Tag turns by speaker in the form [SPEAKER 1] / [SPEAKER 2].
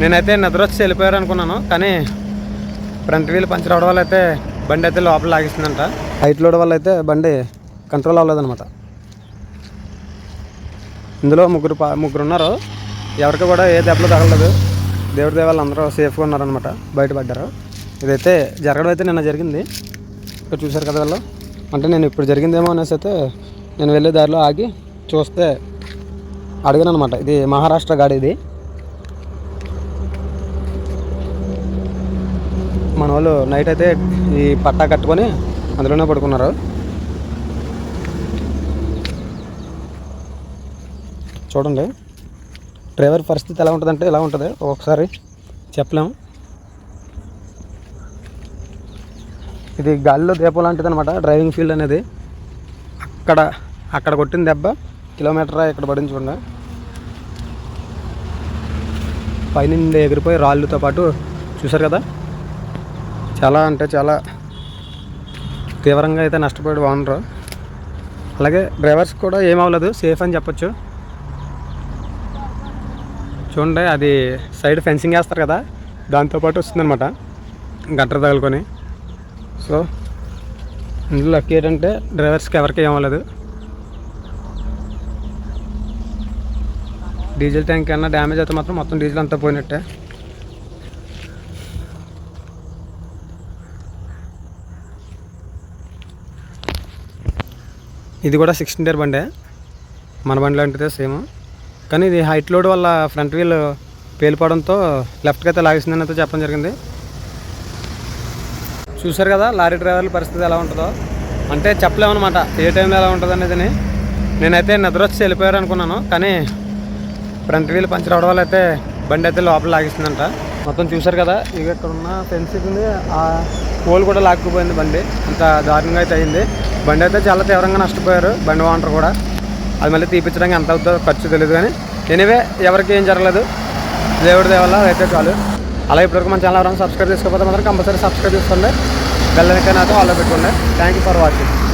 [SPEAKER 1] నేనైతే నిద్ర వచ్చి వెళ్ళిపోయారు అనుకున్నాను కానీ ఫ్రంట్ వీల్ పంచర్ అవడం వల్ల అయితే బండి అయితే లోపల లాగిస్తుందంట హైట్ లోడ్ వల్ల అయితే బండి కంట్రోల్ అవ్వలేదన్నమాట. ఇందులో ముగ్గురు ముగ్గురు ఉన్నారు. ఎవరికి కూడా ఏ దెబ్బలు తగలలేదు. దేవుడి దేవాళ్ళు అందరూ సేఫ్గా ఉన్నారనమాట బయటపడ్డారు ఇదైతే జరగడం అయితే నిన్న జరిగింది. ఇక్కడ చూశారు కదా వాళ్ళు. అంటే నేను ఇప్పుడు జరిగిందేమో అనేసి అయితే నేను వెళ్ళే దారిలో ఆగి చూస్తే అడిగాను అనమాట ఇది మహారాష్ట్ర గాడి ఇది. మన వాళ్ళు నైట్ అయితే ఈ పట్టా కట్టుకొని అందులోనే పడుకున్నారు. చూడండి. డ్రైవర్ పరిస్థితి ఎలా ఉంటుందంటే ఎలా ఉంటుంది. ఒకసారి చెప్పలేము. ఇది గాలిలో దీపం లాంటిది అనమాట డ్రైవింగ్ ఫీల్డ్ అనేది. అక్కడ అక్కడ కొట్టిన దెబ్బ కిలోమీటర్ ఇక్కడ పడింది చూడండి. పైనుండి ఎగిరిపోయి రాళ్ళతో పాటు చూసారు కదా? చాలా అంటే చాలా తీవ్రంగా అయితే నష్టపోయాడు ఓనరు అలాగే డ్రైవర్స్ కూడా ఏమవ్వలేదు సేఫ్ అని చెప్పొచ్చు. చూడండి అది సైడ్ ఫెన్సింగ్ వేస్తారు కదా దాంతోపాటు వస్తుందన్నమాట గంటర్ తగులుకొని. సో ఇందులో లక్కీ ఏంటంటే డ్రైవర్స్కి ఎవరికి ఏం అవ్వలేదు. డీజిల్ ట్యాంక్ అన్నా డ్యామేజ్ అయితే మాత్రం మొత్తం డీజిల్ అంతా పోయినట్టే. ఇది కూడా సిక్స్టీన్ ఇయర్ బండే. మన బండి లాంటిదే సేమ్ కానీ ఇది హైట్ లోడ్ వల్ల ఫ్రంట్ వీల్ పేలిపోవడంతో లెఫ్ట్కి అయితే లాగేసిందని అయితే చెప్పడం జరిగింది. చూసారు కదా లారీ డ్రైవర్ల పరిస్థితి ఎలా ఉంటుందో. అంటే చెప్పలేమన్నమాట ఏ టైంలో ఎలా ఉంటుంది అనేది నేనైతే నిద్ర వచ్చి వెళ్ళిపోయారు అనుకున్నాను కానీ ఫ్రంట్ వీల్ పంచర్ అవడం వల్ల అయితే బండి అయితే లోపల లాగిస్తుందంట మొత్తం చూశారు కదా ఇక ఇక్కడ ఉన్న ఫెన్స్ ఉంది. ఆ పోల్ కూడా లాక్కుపోయింది బండి. అంత దారుణంగా అయితే అయింది. బండి అయితే చాలా తీవ్రంగా నష్టపోయారు. బండి ఓనర్ కూడా. అది మళ్ళీ తీపించడానికి ఎంత అవుతుందో ఖర్చు తెలియదు కానీ. ఎనివే ఎవరికి ఏం జరగలేదు. దేవుడి దేవల్ల అయితే చాలు. అలా ఇప్పటివరకు మన ఛానల్ ఎవరైనా సబ్స్క్రైబ్ చేసుకోకపోతే మాత్రం కంపల్సరీ సబ్స్క్రైబ్ చేసుకోండి. బెల్ అయితే ఆల్లో పెట్టుకోండి. Thank you for watching